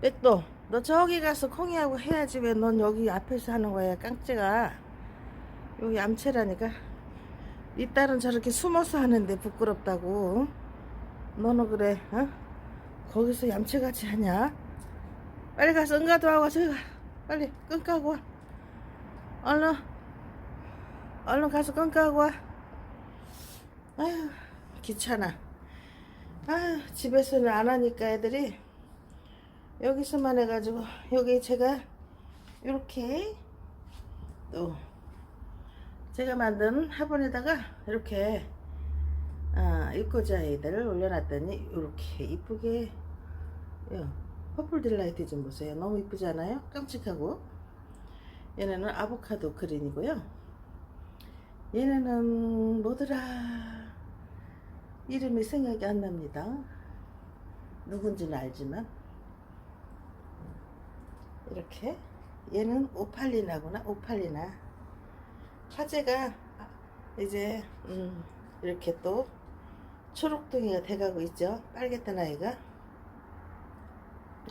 백도 너 저기 가서 콩이하고 해야지 왜 넌 여기 앞에서 하는 거야 깡찌가? 여기 얌체라니까? 이 딸은 저렇게 숨어서 하는데 부끄럽다고 너는 그래 어? 거기서 얌체같이 하냐? 빨리 가서 응가도 하고 저기 가. 빨리 끈까고 와. 얼른 얼른 가서 끈까고 와. 아휴 귀찮아. 아휴 집에서는 안 하니까 애들이 여기서만 해가지고 여기 제가 이렇게 또 제가 만든 화분에다가 이렇게 아, 입고자 아이들을 올려놨더니 이렇게 이쁘게 요, 퍼플 딜라이트 좀 보세요. 너무 이쁘잖아요? 깜찍하고. 얘네는 아보카도 그린이고요. 얘네는 뭐더라? 이름이 생각이 안 납니다. 누군지는 알지만 이렇게. 얘는 오팔리나구나 오팔리나. 화재가 이제 음, 이렇게 또 초록둥이가 돼가고 있죠. 빨갰던 아이가.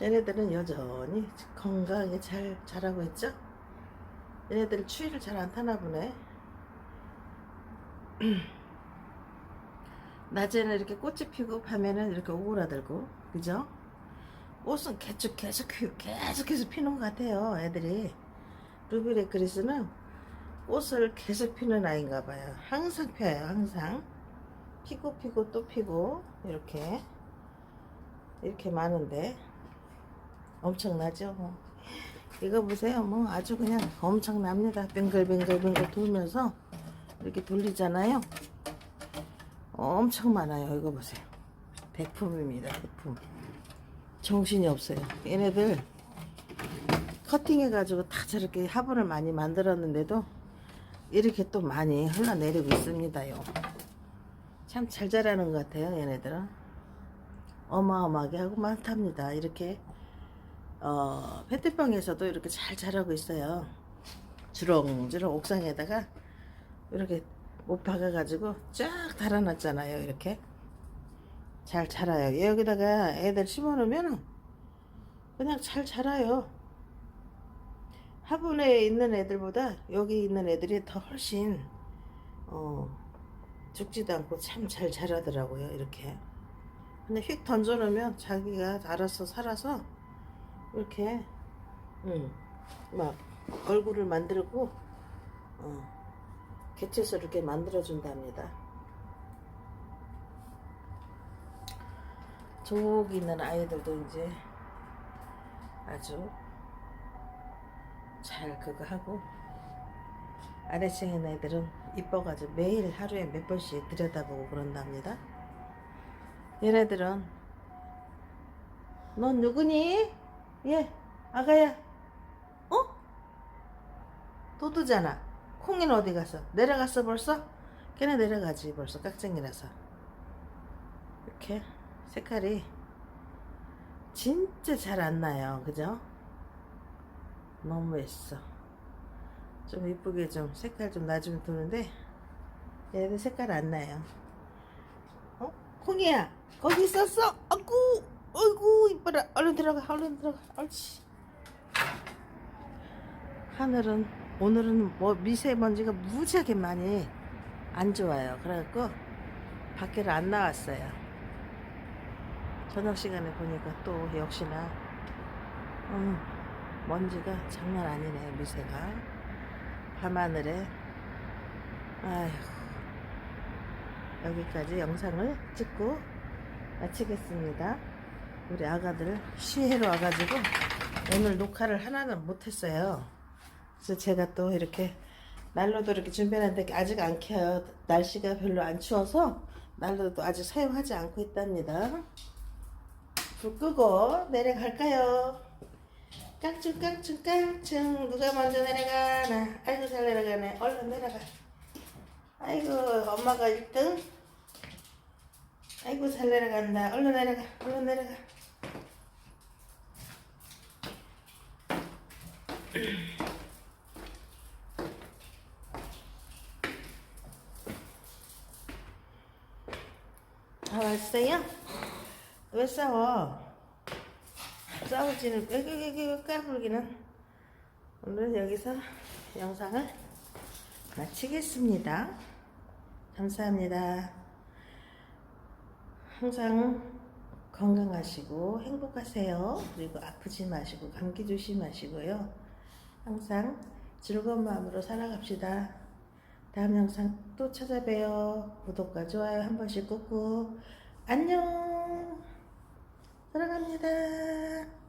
얘네들은 여전히 건강하게 잘 자라고 있죠. 얘네들 추위를 잘 안 타나 보네. 낮에는 이렇게 꽃이 피고 밤에는 이렇게 오그라들고 그죠? 꽃은 계속 계속 피- 계속해서 피는 것 같아요 애들이. 루비레크리스는 꽃을 계속 피는 아이인가 봐요. 항상 펴요 항상. 피고 피고 또 피고 이렇게. 이렇게 많은데. 엄청나죠 뭐. 이거 보세요 뭐. 아주 그냥 엄청납니다. 뱅글뱅글뱅글 돌면서 이렇게 돌리잖아요. 엄청 많아요 이거 보세요. 백품입니다 백품 정신이 없어요. 얘네들 커팅해가지고 다 저렇게 화분을 많이 만들었는데도 이렇게 또 많이 흘러내리고 있습니다요. 참 잘 자라는 것 같아요. 얘네들은 어마어마하게 하고 많답니다. 이렇게 어, 페트병에서도 이렇게 잘 자라고 있어요. 주렁주렁 옥상에다가 이렇게 못 박아가지고 쫙 달아놨잖아요. 이렇게. 잘 자라요. 여기다가 애들 심어놓으면 그냥 잘 자라요. 화분에 있는 애들보다 여기 있는 애들이 더 훨씬 어, 죽지도 않고 참 잘 자라더라고요. 이렇게. 근데 휙 던져놓으면 자기가 알아서 살아서 이렇게 음, 막 얼굴을 만들고 어, 개체서 이렇게 만들어준답니다. 저기 있는 아이들도 이제 아주 잘 그거 하고 아래층에 있는 애들은 이뻐가지고 매일 하루에 몇 번씩 들여다보고 그런답니다. 얘네들은 넌 누구니? 예 아가야 어? 도도잖아 콩이는 어디 갔어? 내려갔어 벌써? 걔네 내려가지 벌써 깍쟁이라서 이렇게 색깔이 진짜 잘 안 나요. 그죠? 너무 했어. 좀 이쁘게 좀 색깔 좀 놔주면 좋은데 얘들 색깔 안 나요. 어? 콩이야 거기 있었어? 아구 아이고 이뻐라 얼른 들어가 얼른 들어가 옳지 하늘은 오늘은 뭐 미세먼지가 무지하게 많이 안 좋아요. 그래갖고 밖에를 안 나왔어요. 저녁 시간에 보니까 또 역시나 음, 먼지가 장난 아니네 미세가. 밤하늘에. 아휴. 여기까지 영상을 찍고 마치겠습니다. 우리 아가들 시해로 와가지고 오늘 녹화를 하나는 못했어요. 그래서 제가 또 이렇게 난로도 이렇게 준비했는데 아직 안 켜요. 날씨가 별로 안 추워서 난로도 아직 사용하지 않고 있답니다 불 끄고 내려갈까요? 깡충 깡충 깡충. 누가 먼저 내려가나? 아이고 잘 내려가네. 얼른 내려가. 아이고 엄마가 1등. 아이고 잘 내려간다. 얼른 내려가. 얼른 내려가. 다 왔어요? 왜 싸워? 싸우지는 꾀꾀꾀꾀 까불기는 오늘 여기서 영상을 마치겠습니다. 감사합니다. 항상 건강하시고 행복하세요. 그리고 아프지 마시고 감기 조심하시고요. 항상 즐거운 마음으로 살아갑시다. 다음 영상 또 찾아봬요. 구독과 좋아요 한 번씩 꾹꾹. 안녕. 사랑합니다.